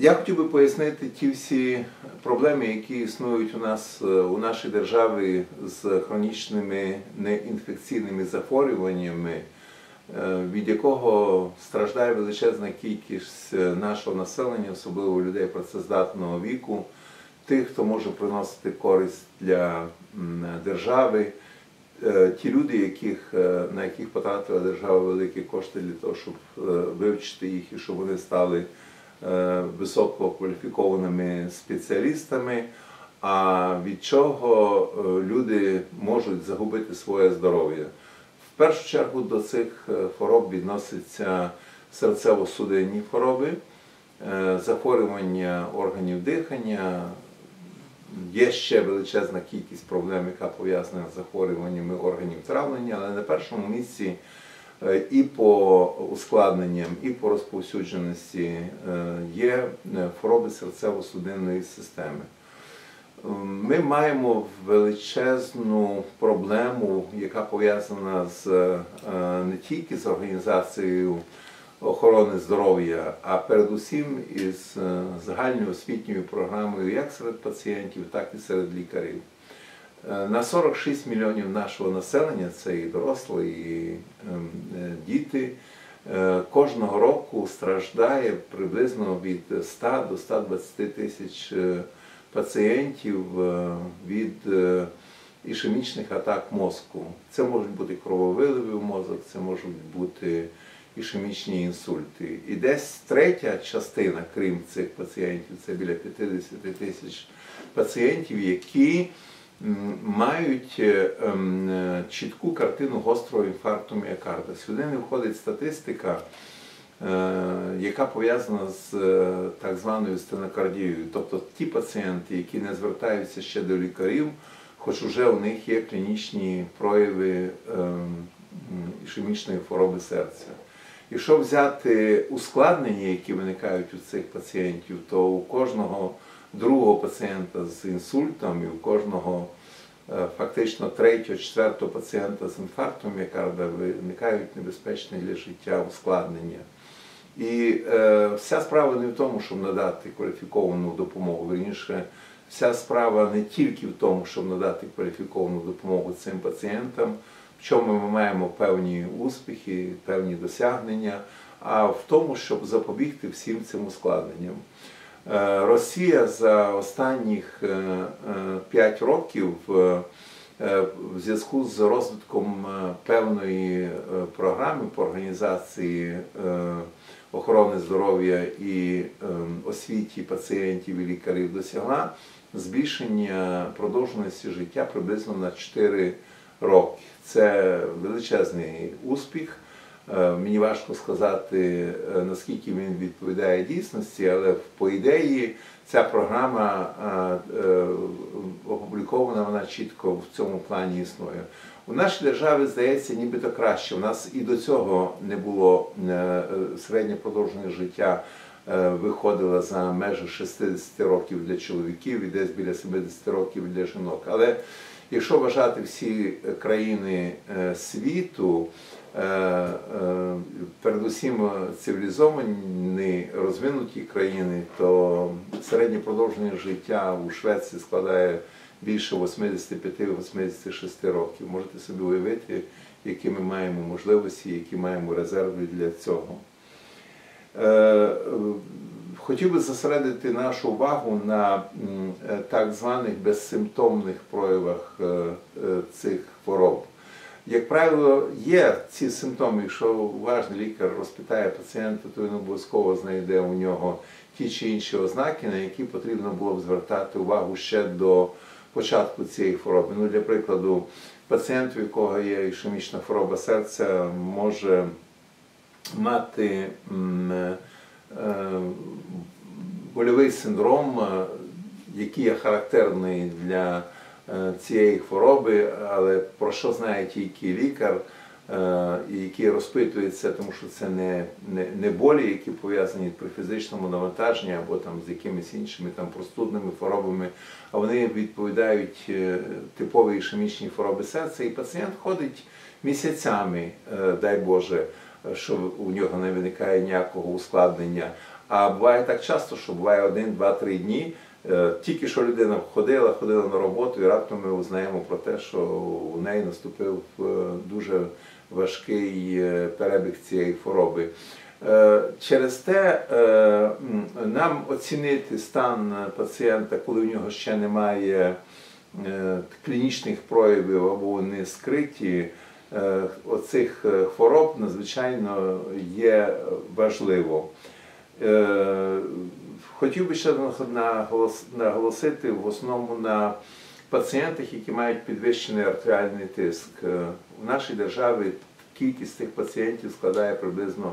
Я хотів би пояснити ті всі проблеми, які існують у нас е, у нашій державі з хронічними неінфекційними захворюваннями, е, від якого страждає величезна кількість е, нашого населення, особливо людей працездатного віку, тих, хто може приносити користь для держави. Ті люди, яких, на яких потратила держава великі кошти для того, щоб вивчити їх і щоб вони стали висококваліфікованими спеціалістами, а від чого е, люди можуть загубити своє здоров'я. В першу чергу до цих е, хвороб відносяться серцево-судинні хвороби, е, захворювання органів дихання, Є ще величезна кількість проблем, яка пов'язана з захворюваннями органів травлення, але на першому місці е, і по ускладненням, і по розповсюдженості е, є е, хвороби серцево-судинної системи. Ем, Ми маємо величезну проблему, яка пов'язана з е, не тільки з організацією охорони здоров'я, а передусім із е, загальноосвітньою програмою як серед пацієнтів, так і серед лікарів. Е, На 46 мільйонів нашого населення, це і дорослі, і ем, е, діти, е, кожного року страждає приблизно від 100 до 120 тисяч пацієнтів від ішемічних атак мозку. Це можуть бути крововиливи в мозок, це можуть бути ішемічні інсульти. І десь третя частина, крім цих пацієнтів, це біля 50 тисяч пацієнтів, які мають е, ем, е, чітку картину гострого інфаркту міокарда. Сюди не входить статистика, е, яка пов'язана з так званою стенокардією. Тобто ті пацієнти, які не звертаються ще до лікарів, хоч уже у них є клінічні прояви ем, ішемічної хвороби серця. Якщо взяти ускладнення, які виникають у цих пацієнтів, то у кожного другого пацієнта з інсультом і у кожного е, фактично третього, четвертого пацієнта з інфарктом міокарда виникають небезпечні для життя ускладнення. І е, вся справа не в тому, щоб надати кваліфіковану допомогу. Верніше, вся справа не тільки в тому, щоб надати кваліфіковану допомогу цим пацієнтам, в чому ми маємо певні успіхи, певні досягнення, а в тому, щоб запобігти всім цим ускладненням. Е, Росія за останніх 5 років е, е, в зв'язку з розвитком певної програми по організації охорони здоров'я і освіті пацієнтів і лікарів досягла збільшення продовженості життя приблизно на 4 роки. Це величезний успіх. Е, Мені важко сказати, е, наскільки він відповідає дійсності, але по ідеї ця програма е, опублікована, вона чітко в цьому плані існує. У нашій державі здається, нібито краще. У нас і до цього не було середнє продовження життя виходило за межі 60 років для чоловіків і десь біля 70 років для жінок. Але якщо вважати всі країни е, світу, е, е, передусім цивілізовані розвинуті країни, то середнє продовження життя у Швеції складає більше 85-86 років. Можете собі уявити, які ми маємо можливості, які маємо резерви для цього. Хотів би зосередити нашу увагу на е, так званих безсимптомних проявах е, е, цих хвороб. Як правило, є ці симптоми, якщо уважний лікар розпитає пацієнта, то він обов'язково знайде у нього ті чи інші ознаки, на які потрібно було б звертати увагу ще до початку цієї хвороби. Ну, для прикладу, пацієнт, у якого є ішемічна хвороба серця, може мати м, больовий синдром, е, який є характерний для е, цієї хвороби, але про що знає тільки лікар, е, який розпитується, тому що це не, не, не болі, які пов'язані при фізичному навантаженні або там з якимись іншими там простудними хворобами, а вони відповідають типові ішемічні хвороби серця, і пацієнт ходить місяцями, дай Боже, що у нього не виникає ніякого ускладнення. А буває так часто, що буває один, два, три дні. Е, Тільки що людина ходила, ходила на роботу, і раптом ми узнаємо про те, що у неї наступив е, дуже важкий е, перебіг цієї хвороби. Через те нам оцінити стан пацієнта, коли в нього ще немає клінічних проявів або вони скриті, оцих хвороб надзвичайно є важливо. Е, Хотів би ще наголос- наголосити в основному на пацієнтах, які мають підвищений артеріальний тиск. Е, В нашій державі кількість цих пацієнтів складає приблизно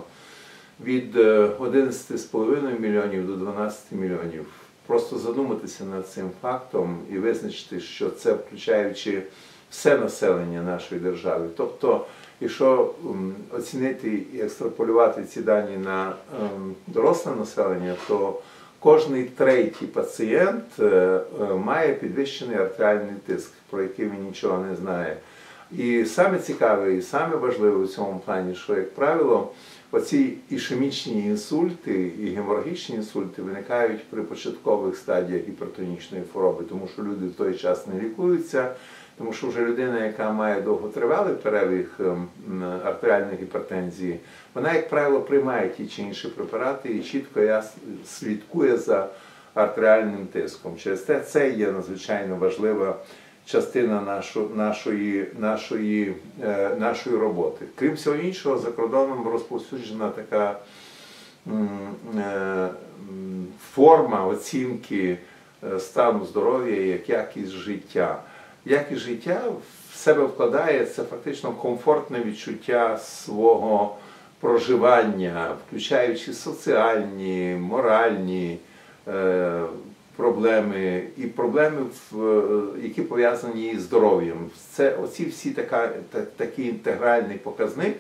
від е, 11,5 мільйонів до 12 мільйонів. Просто задуматися над цим фактом і визначити, що це включаючи все населення нашої держави. Тобто, якщо м, оцінити і екстраполювати ці дані на ем, доросле населення, то кожний третій пацієнт е, е, має підвищений артеріальний тиск, про який він нічого не знає. І саме цікаве і саме важливе у цьому плані, що, як правило, оці ішемічні інсульти і геморагічні інсульти виникають при початкових стадіях гіпертонічної хвороби, тому що люди в той час не лікуються, тому що вже людина, яка має довготривалий перебіг ем, артеріальної гіпертензії, вона, як правило, приймає ті чи інші препарати і чітко слідкує за артеріальним тиском. Через те це є надзвичайно важлива частина нашу, нашої, нашої, е, нашої роботи. Крім всього іншого, за кордоном розповсюджена така е, форма оцінки е, стану здоров'я як якість життя. Якість життя в себе вкладає це фактично комфортне відчуття свого проживання, включаючи соціальні, моральні е, проблеми і проблеми, е, які пов'язані з здоров'ям. Це оці всі така, та, такий інтегральний показник,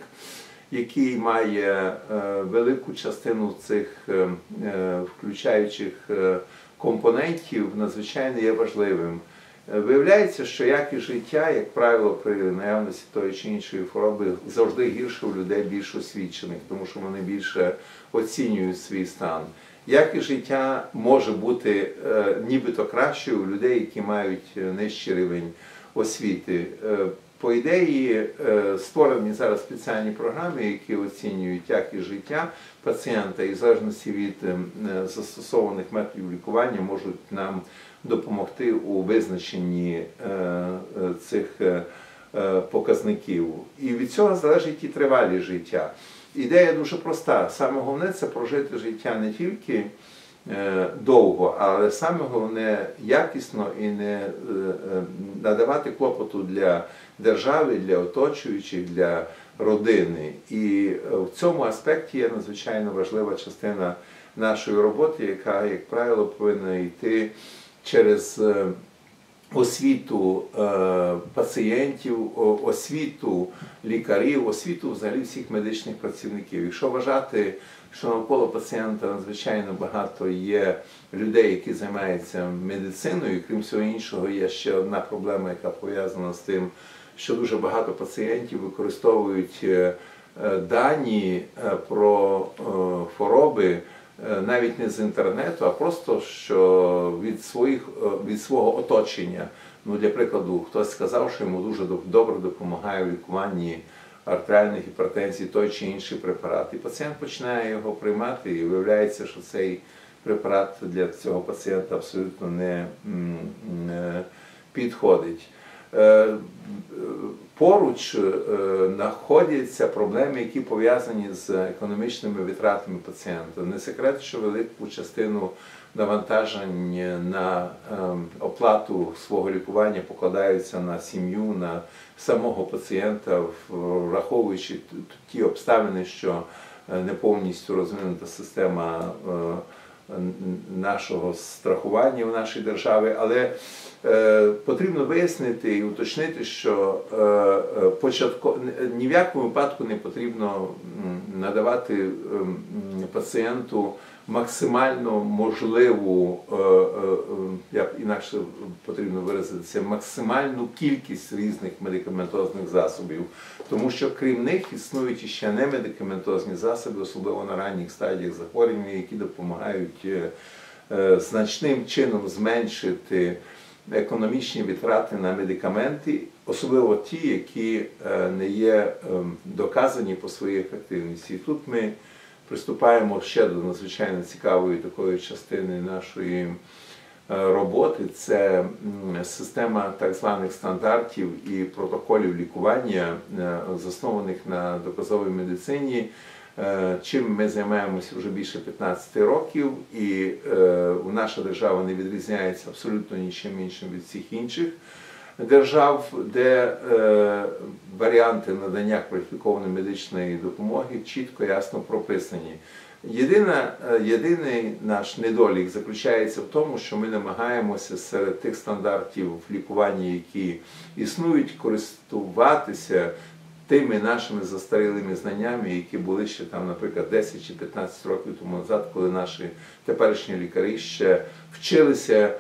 який має е, велику частину цих е, включаючих компонентів, надзвичайно є важливим. Е, Виявляється, що якість життя, як правило, при наявності тої чи іншої хвороби завжди гірше у людей більш освічених, тому що вони більше оцінюють свій стан. Якість життя може бути е, нібито кращою у людей, які мають е, нижчий рівень освіти. Е, по ідеї е, створені зараз спеціальні програми, які оцінюють якість життя пацієнта і в залежності від е, застосованих методів лікування можуть нам допомогти у визначенні е, е, цих е, показників. І від цього залежить і тривалість життя. Ідея дуже проста. Саме головне це прожити життя не тільки довго, але саме головне якісно і не надавати клопоту для держави, для оточуючих, для родини. І в цьому аспекті є надзвичайно важлива частина нашої роботи, яка, як правило, повинна йти через е, освіту е, пацієнтів, освіту лікарів, освіту взагалі всіх медичних працівників. Якщо вважати, що навколо пацієнта надзвичайно багато є людей, які займаються медициною, крім всього іншого, є ще одна проблема, яка пов'язана з тим, що дуже багато пацієнтів використовують е, дані про хвороби навіть не з інтернету, а просто що від своїх е, від свого оточення. Ну, для прикладу, хтось сказав, що йому дуже добре допомагає в лікуванні артеріальної гіпертензії той чи інший препарат. І пацієнт починає його приймати, і виявляється, що цей препарат для цього пацієнта абсолютно не підходить. Е, е, Поруч е, знаходяться проблеми, які пов'язані з економічними витратами пацієнта. Не секрет, що велику частину навантажень на ем, оплату свого лікування покладаються на сім'ю, на самого пацієнта, враховуючи ті обставини, що не повністю розвинута система нашого страхування в нашій державі, але е, потрібно вияснити і уточнити, що е, е, початко ні в якому випадку не потрібно надавати е, пацієнту максимально можливу, е, е, е, як інакше потрібно виразитися, максимальну кількість різних медикаментозних засобів, тому що крім них існують ще не медикаментозні засоби, особливо на ранніх стадіях захворювання, які допомагають значним чином зменшити економічні витрати на медикаменти, особливо ті, які не є ем, доказані по своїй ефективності. І тут ми приступаємо ще до надзвичайно цікавої такої частини нашої е, роботи. Це система так званих стандартів і протоколів лікування, е, заснованих на доказовій медицині. Е, Чим ми займаємося вже більше 15 років, і наша держава не відрізняється абсолютно нічим іншим від всіх інших держав, де е, варіанти надання кваліфікованої медичної допомоги чітко ясно прописані. Єдина, е, єдиний наш недолік заключається в тому, що ми намагаємося серед тих стандартів лікування, які існують, користуватися тими нашими застарілими знаннями, які були ще там, наприклад, 10 чи 15 років тому назад, коли наші теперішні лікарі ще вчилися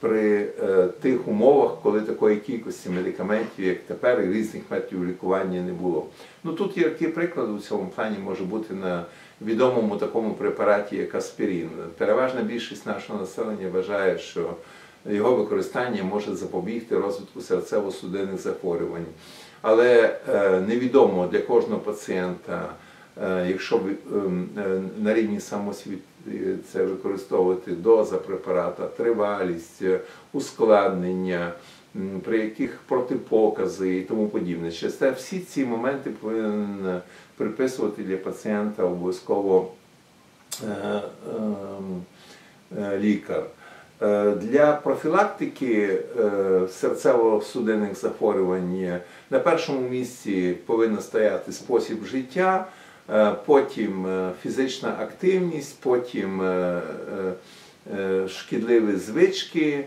при е, тих умовах, коли такої кількості медикаментів, як тепер, і різних методів лікування не було. Ну тут є такий приклад у цьому плані може бути на відомому такому препараті, як аспірин. Переважна більшість нашого населення вважає, що його використання може запобігти розвитку серцево-судинних захворювань. Але е, невідомо для кожного пацієнта, е, якщо ем, е, на рівні самосвіт е, це використовувати доза препарата, тривалість, е, ускладнення, при яких протипокази і тому подібне. Через всі ці моменти повинен приписувати для пацієнта обов'язково е, е, лікар. Е, Для профілактики е, серцево-судинних захворювань на першому місці повинен стояти спосіб життя, е, потім е, фізична активність, потім е, е, е, шкідливі звички.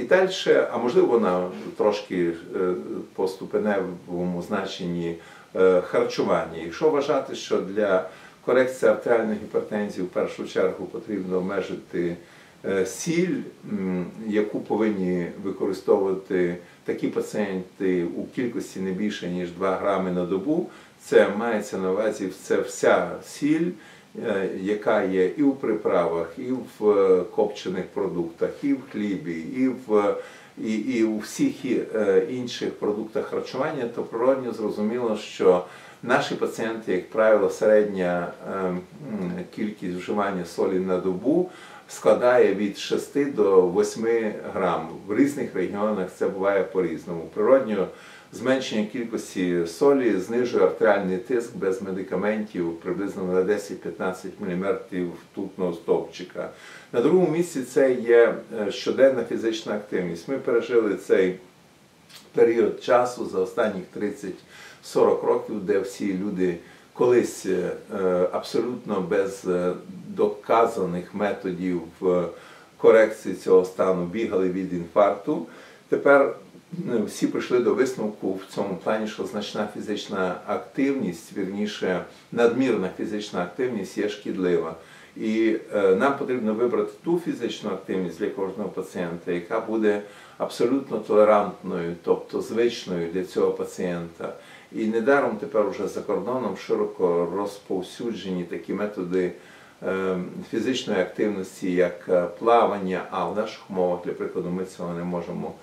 І далі, а можливо, вона трошки е, по ступеневому значенні е, харчування. Якщо вважати, що для корекції артеріальної гіпертензії в першу чергу потрібно обмежити е, сіль, яку повинні використовувати такі пацієнти у кількості не більше ніж 2 грами на добу, це мається на увазі це вся сіль, е, яка є і в приправах, і в е, копчених продуктах, і в хлібі, і в і, і у всіх е, інших продуктах харчування, то природньо зрозуміло, що наші пацієнти, як правило, середня кількість вживання солі на добу складає від 6 до 8 грам. В різних регіонах це буває по-різному. Природньо зменшення кількості солі знижує артеріальний тиск без медикаментів приблизно на 10-15 мм ртутного стовпчика. На другому місці це є е, щоденна фізична активність. Ми пережили цей період часу за останніх 30-40 років, де всі люди колись е, абсолютно без е, доказаних методів е, корекції цього стану бігали від інфаркту. Тепер е, всі прийшли до висновку в цьому плані, що значна фізична активність, вірніше, надмірна фізична активність є шкідлива. І е, нам потрібно вибрати ту фізичну активність для кожного пацієнта, яка буде абсолютно толерантною, тобто звичною для цього пацієнта. І недаром тепер уже за кордоном широко розповсюджені такі методи е, фізичної активності, як е, плавання, а в наших умовах, для прикладу, ми цього не можемо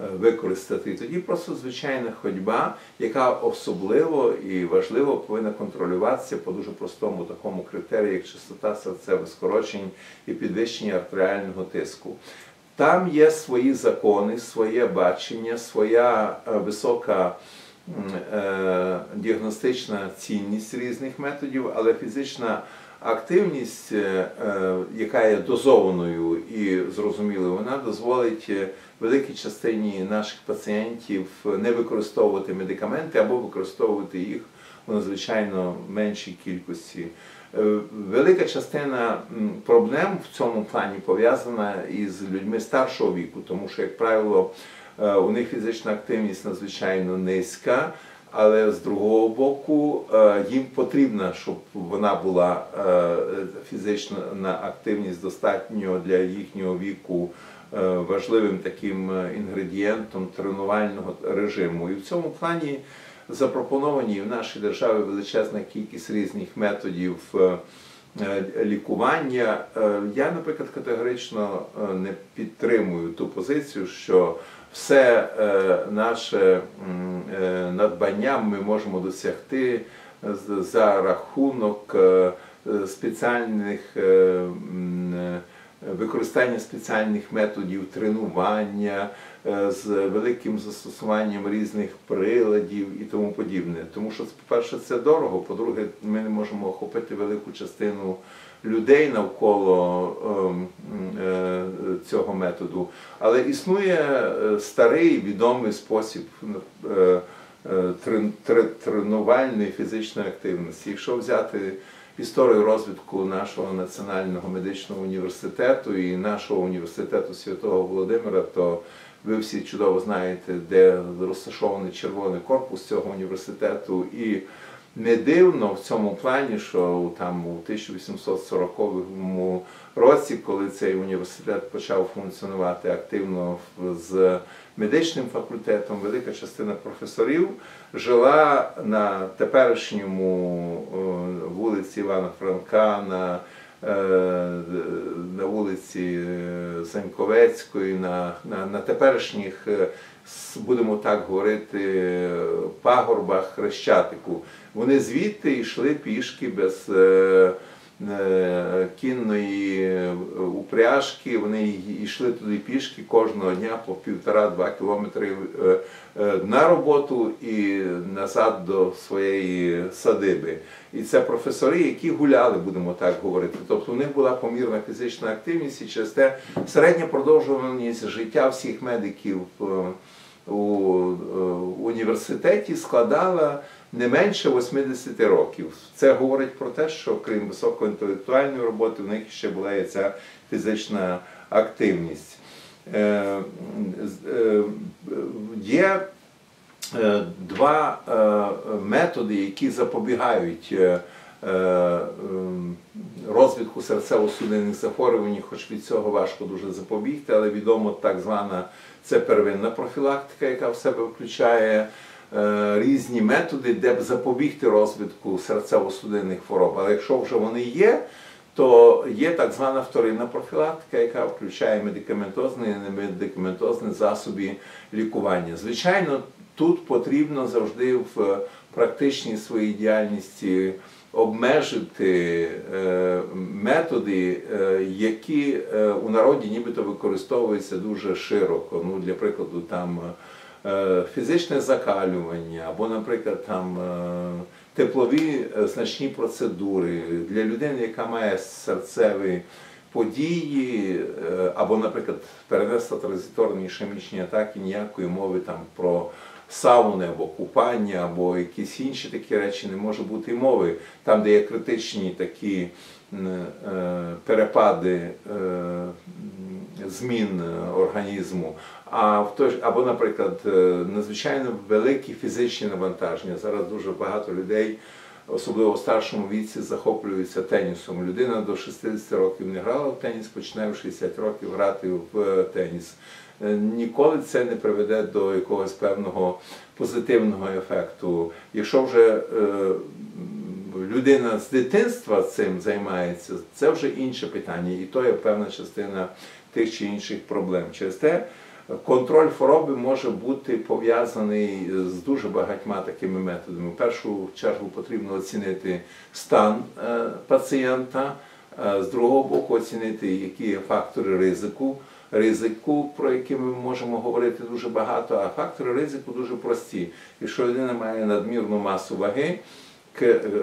е, використати. Тоді просто звичайна ходьба, яка особливо і важливо повинна контролюватися по дуже простому такому критерію, як частота серцевих скорочень і підвищення артеріального тиску. Там є свої закони, своє бачення, своя е, висока е, діагностична цінність різних методів, але фізична активність, е, е, яка є дозованою і зрозумілою, вона дозволить е, великій частині наших пацієнтів не використовувати медикаменти або використовувати їх у надзвичайно меншій кількості. Велика частина проблем в цьому плані пов'язана із людьми старшого віку, тому що, як правило, у них фізична активність надзвичайно низька, але з другого боку е, їм потрібно, щоб вона була е, фізична активність достатньо для їхнього віку е, важливим таким інгредієнтом тренувального режиму. І в цьому плані запропоновані в нашій державі величезна кількість різних методів. Лікування я, наприклад, категорично не підтримую ту позицію, що все е, наше е, надбання ми можемо досягти за рахунок е, спеціальних використання спеціальних методів тренування з великим застосуванням різних приладів і тому подібне. Тому що, по-перше, це дорого, по-друге, ми не можемо охопити велику частину людей навколо ем, е, цього методу. Але існує е, старий відомий спосіб е, трен- тре- тренувальної фізичної активності. Якщо взяти історію розвитку нашого національного медичного університету і нашого університету Святого Володимира, то ви всі чудово знаєте, де розташований червоний корпус цього університету. І не дивно в цьому плані, що там у 1840 році, коли цей університет почав функціонувати активно з медичним факультетом, велика частина професорів жила на теперішньому е, вулиці Івана Франка, на, е, на вулиці е, Заньковецької, на, на, на теперішніх, будемо так говорити, пагорбах Хрещатику. Вони звідти йшли пішки без е, е, кінної упряжки, вони йшли туди пішки кожного дня по півтора-два кілометри е, на роботу і назад до своєї садиби. І це професори, які гуляли, будемо так говорити. Тобто у них була помірна фізична активність і через те середня продовжуваність життя всіх медиків у е, університеті складала не менше 80 років. Це говорить про те, що крім високоінтелектуальної роботи, в них ще була і ця фізична активність. Е, е, Є два методи, які запобігають розвитку серцево-судинних захворювань, хоч від цього важко дуже запобігти, але відомо так звана це первинна профілактика, яка в себе включає е, різні методи, де б запобігти розвитку серцево-судинних хвороб. Але якщо вже вони є, то є так звана вторинна профілактика, яка включає медикаментозні і немедикаментозні засоби лікування. Звичайно, тут потрібно завжди в практичній своїй діяльності обмежити е, методи, е, які е, у народі нібито використовуються дуже широко. Ну, для прикладу, там фізичне закалювання, або, наприклад, там теплові значні процедури для людини, яка має серцеві події, або, наприклад, перенесла транзиторні ішемічні атаки, ніякої мови там про сауни або купання, або якісь інші такі речі не може бути й мови. Там, де є критичні такі е, перепади е, змін організму, а в той або, наприклад, е, надзвичайно великі фізичні навантаження. Зараз дуже багато людей, особливо в старшому віці, захоплюються тенісом. Людина до 60 років не грала в теніс, починає в 60 років грати в теніс. Е, Ніколи це не приведе до якогось певного позитивного ефекту. Якщо вже е, людина з дитинства цим займається, це вже інше питання, і то є певна частина тих чи інших проблем. Через те контроль хвороби може бути пов'язаний з дуже багатьма такими методами. В першу чергу потрібно оцінити стан е, пацієнта, е, з другого боку оцінити, які є фактори ризику. Ризику, про які ми можемо говорити дуже багато, а фактори ризику дуже прості. Якщо людина має надмірну масу ваги,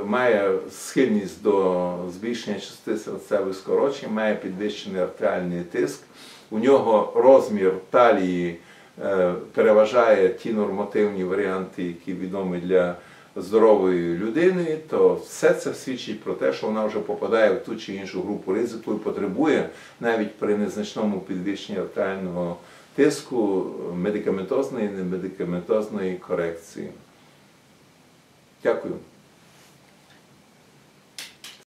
має схильність до збільшення частоти серцевих скорочень, має підвищений артеріальний тиск, у нього розмір талії е, переважає ті нормативні варіанти, які відомі для здорової людини, то все це свідчить про те, що вона вже попадає в ту чи іншу групу ризику і потребує навіть при незначному підвищенні артеріального тиску медикаментозної і немедикаментозної корекції. Дякую.